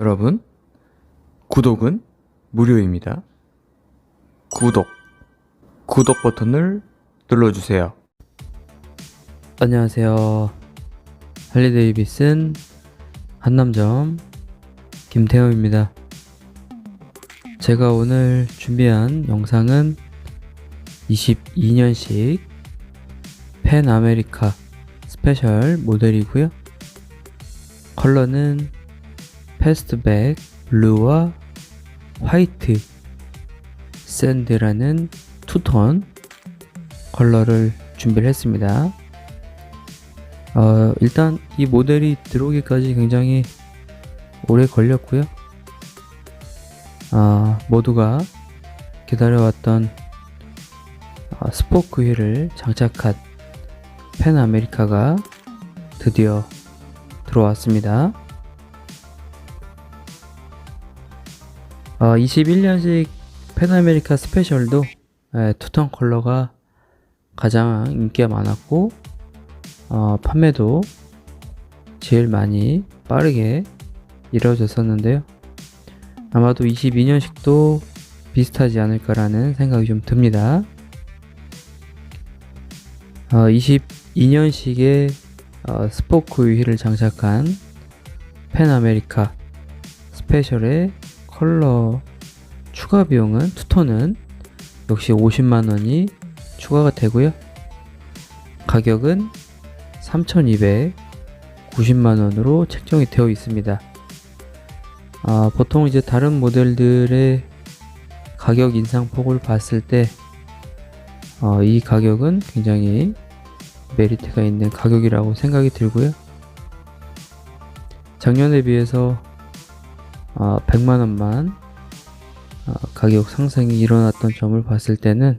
여러분, 구독은 무료입니다. 구독, 구독 버튼을 눌러주세요. 안녕하세요. 할리데이비슨 한남점 김태호입니다. 제가 오늘 준비한 영상은 22년식 펜 아메리카 스페셜 모델이고요. 컬러는 패스트백 블루와 화이트 샌드라는 투톤 컬러를 준비를 했습니다. 어, 일단 이 모델이 들어오기까지 굉장히 오래 걸렸고요. 아, 모두가 기다려왔던 아, 스포크 휠을 장착한 펜 아메리카가 드디어 들어왔습니다. 어, 21년식 펜 아메리카 스페셜도 에, 투톤 컬러가 가장 인기가 많았고 어, 판매도 제일 많이 빠르게 이루어졌었는데요. 아마도 22년식도 비슷하지 않을까라는 생각이 좀 듭니다. 어, 22년식의 어, 스포크 휠을 장착한 펜 아메리카 스페셜의 컬러 추가 비용은 투톤은 역시 50만원이 추가가 되고요. 가격은 3,290만원으로 책정이 되어 있습니다. 아, 보통 이제 다른 모델들의 가격 인상폭을 봤을 때, 어, 이 가격은 굉장히 메리트가 있는 가격이라고 생각이 들고요. 작년에 비해서 어, 100만 원만 어, 가격 상승이 일어났던 점을 봤을 때는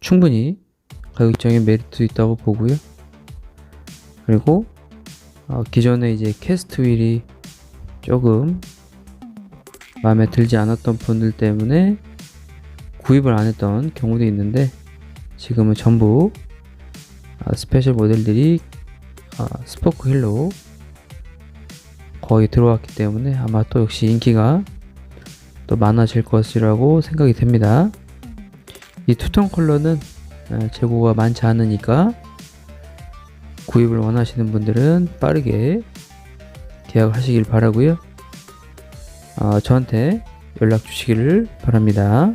충분히 가격적인 메리트 있다고 보고요. 그리고 어, 기존에 이제 캐스트 휠이 조금 마음에 들지 않았던 분들 때문에 구입을 안 했던 경우도 있는데 지금은 전부 어, 스페셜 모델들이 어, 스포크 휠로 거의 들어왔기 때문에 아마 또 역시 인기가 또 많아질 것이라고 생각이 됩니다. 이 투톤 컬러는 어, 재고가 많지 않으니까 구입을 원하시는 분들은 빠르게 계약하시길 바라고요. 어, 저한테 연락 주시기를 바랍니다.